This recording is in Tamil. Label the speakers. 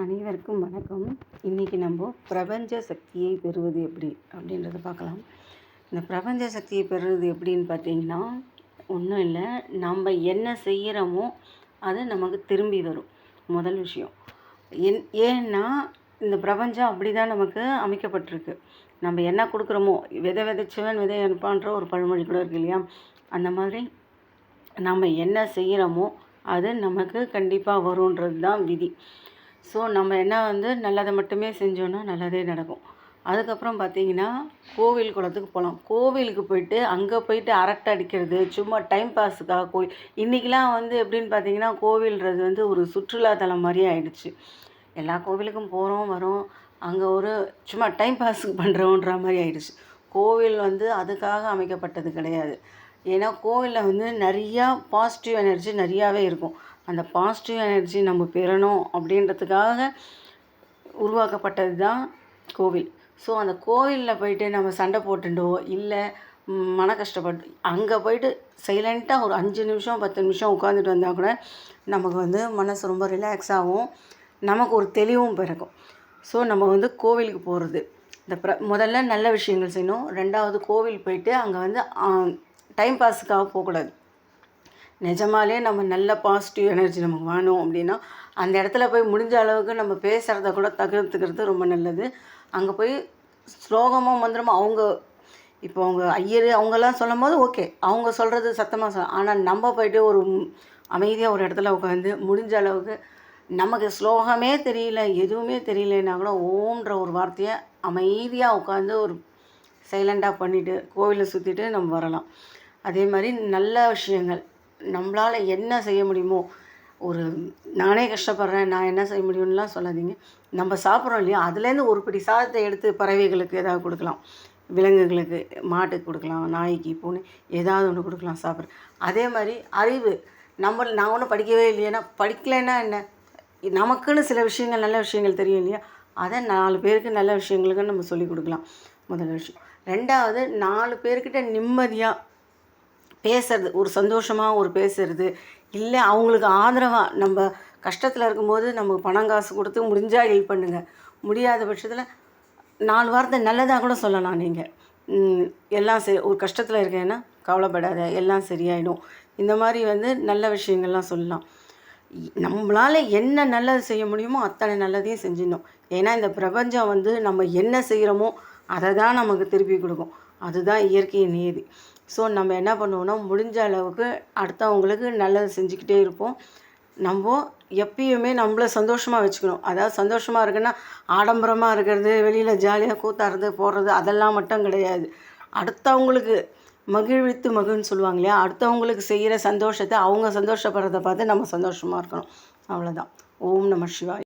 Speaker 1: அனைவருக்கும் வணக்கம். இன்றைக்கி நம்ம பிரபஞ்ச சக்தியை பெறுவது எப்படி அப்படின்றத பார்க்கலாம். இந்த பிரபஞ்ச சக்தியை பெறுவது எப்படின்னு பார்த்தீங்கன்னா ஒன்றும் இல்லை. நம்ம என்ன செய்கிறோமோ அது நமக்கு திரும்பி வரும். முதல் விஷயம். என் ஏன்னா இந்த பிரபஞ்சம் அப்படி தான் நமக்கு அமைக்கப்பட்டிருக்கு. நம்ம என்ன கொடுக்குறோமோ விதை விதைச்சவன் விதை அனுப்பான்ற ஒரு பழமொழி கூட இருக்கு இல்லையா? அந்த மாதிரி நம்ம என்ன செய்கிறோமோ அது நமக்கு கண்டிப்பாக வருன்றது தான் விதி. ஸோ நம்ம என்ன வந்து நல்லதை மட்டுமே செஞ்சோன்னா நல்லதே நடக்கும். அதுக்கப்புறம் பார்த்தீங்கன்னா கோவில் குளத்துக்கு போகலாம். கோவிலுக்கு போயிட்டு அங்கே போயிட்டு அரட்டை அடிக்கிறது சும்மா டைம் பாஸுக்காக கோயில் இன்றைக்கெலாம் வந்து எப்படின்னு பார்த்தீங்கன்னா கோவில்ன்றது வந்து ஒரு சுற்றுலாத்தலம் மாதிரி ஆயிடுச்சு. எல்லா கோவிலுக்கும் போகிறோம் வரோம். அங்கே ஒரு சும்மா டைம் பாஸுக்கு பண்ணுறோன்ற மாதிரி ஆயிடுச்சு. கோவில் வந்து அதுக்காக அமைக்கப்பட்டது கிடையாது. ஏன்னா கோவிலில் வந்து நிறையா பாசிட்டிவ் எனர்ஜி நிறையாவே இருக்கும். அந்த பாசிட்டிவ் எனர்ஜி நம்ம பெறணும் அப்படின்றதுக்காக உருவாக்கப்பட்டது தான் கோவில். ஸோ அந்த கோவிலில் போயிட்டு நம்ம சண்டை போட்டுட்டோ இல்லை மன கஷ்டப்பட்டு அங்கே போயிட்டு சைலண்ட்டாக ஒரு அஞ்சு நிமிஷம் பத்து நிமிஷம் உட்காந்துட்டு வந்தால் கூட நமக்கு வந்து மனசு ரொம்ப ரிலாக்ஸ் ஆகும் நமக்கு ஒரு தெளிவும் பிறக்கும். ஸோ நம்ம வந்து கோவிலுக்கு போகிறது இந்த ப்ர முதல்ல நல்ல விஷயங்கள் செய்யணும். ரெண்டாவது கோவில் போயிட்டு அங்கே வந்து டைம் பாஸுக்காக போகக்கூடாது. நிஜமாலே நம்ம நல்ல பாசிட்டிவ் எனர்ஜி நமக்கு வேணும் அப்படின்னா அந்த இடத்துல போய் முடிஞ்ச அளவுக்கு நம்ம பேசுகிறத கூட தகர்த்துக்கிறது ரொம்ப நல்லது. அங்கே போய் ஸ்லோகமாக மந்திரமாக அவங்க இப்போ அவங்க ஐயர் அவங்கெல்லாம் சொல்லும் போது ஓகே அவங்க சொல்கிறது சத்தமாக சொல்ல ஆனால் நம்ம போய்ட்டு ஒரு அமைதியாக ஒரு இடத்துல உட்காந்து முடிஞ்ச அளவுக்கு நமக்கு ஸ்லோகமே தெரியல எதுவுமே தெரியலன்னா கூட ஓம்ன்ற ஒரு வார்த்தையை அமைதியாக உட்காந்து ஒரு சைலண்ட்டாக பண்ணிவிட்டு கோவிலை சுற்றிட்டு நம்ம வரலாம். அதே மாதிரி நல்ல விஷயங்கள். நம்மளால் என்ன செய்ய முடியுமோ ஒரு நானே கஷ்டப்படுறேன் நான் என்ன செய்ய முடியும்லாம் சொல்லாதீங்க. நம்ம சாப்பிட்றோம் இல்லையா? அதுலேருந்து ஒரு பிடி சாதத்தை எடுத்து பறவைகளுக்கு ஏதாவது கொடுக்கலாம். விலங்குகளுக்கு மாட்டுக்கு கொடுக்கலாம் நாய்க்கு பூனை ஏதாவது ஒன்று கொடுக்கலாம் சாப்பிட்ற. அதே மாதிரி அறிவு. நம்ம நான் ஒன்றும் படிக்கவே இல்லையேன்னா படிக்கலைன்னா என்ன? நமக்குன்னு சில விஷயங்கள் நல்ல விஷயங்கள் தெரியும் இல்லையா? அதை நாலு பேருக்கு நல்ல விஷயங்களுக்கு நம்ம சொல்லிக் கொடுக்கலாம். முதல் விஷயம். ரெண்டாவது நாலு பேர்கிட்ட நிம்மதியாக பேசுறது ஒரு சந்தோஷமாக ஒரு பேசுறது. இல்லை அவங்களுக்கு ஆதரவாக நம்ம கஷ்டத்தில் இருக்கும்போது நமக்கு பணம் காசு கொடுத்து முடிஞ்சால் ஹெல்ப் பண்ணுங்கள் முடியாத பட்சத்தில் நாலு வார்த்தை நல்லதாக கூட சொல்லலாம் நீங்கள் எல்லாம் சரி ஒரு கஷ்டத்தில் இருக்கேன்னா கவலைப்படாத எல்லாம் சரியாயிடும். இந்த மாதிரி வந்து நல்ல விஷயங்கள்லாம் சொல்லலாம். நம்மளால் என்ன நல்லது செய்ய முடியுமோ அத்தனை நல்லதையும் செஞ்சிடணும். ஏன்னா இந்த பிரபஞ்சம் வந்து நம்ம என்ன செய்கிறோமோ அதை தான் நமக்கு திருப்பி கொடுக்கும். அதுதான் இயற்கையின் நீதி. ஸோ நம்ம என்ன பண்ணுவோம்னா முடிஞ்ச அளவுக்கு அடுத்தவங்களுக்கு நல்லது செஞ்சுக்கிட்டே இருப்போம். நம்ம எப்பயுமே நம்மள சந்தோஷமாக வச்சுக்கணும். அதாவது சந்தோஷமாக இருக்குன்னா ஆடம்பரமாக இருக்கிறது வெளியில் ஜாலியாக கூத்தாடுறது போடுறது அதெல்லாம் மட்டும் கிடையாது. அடுத்தவங்களுக்கு மகிழ்வித்து மகிழ்ன்னு சொல்லுவாங்க இல்லையா? அடுத்தவங்களுக்கு செய்கிற சந்தோஷத்தை அவங்க சந்தோஷப்படுறத பார்த்து நம்ம சந்தோஷமாக இருக்கணும். அவ்வளோதான் ஓம் நம சிவாய்.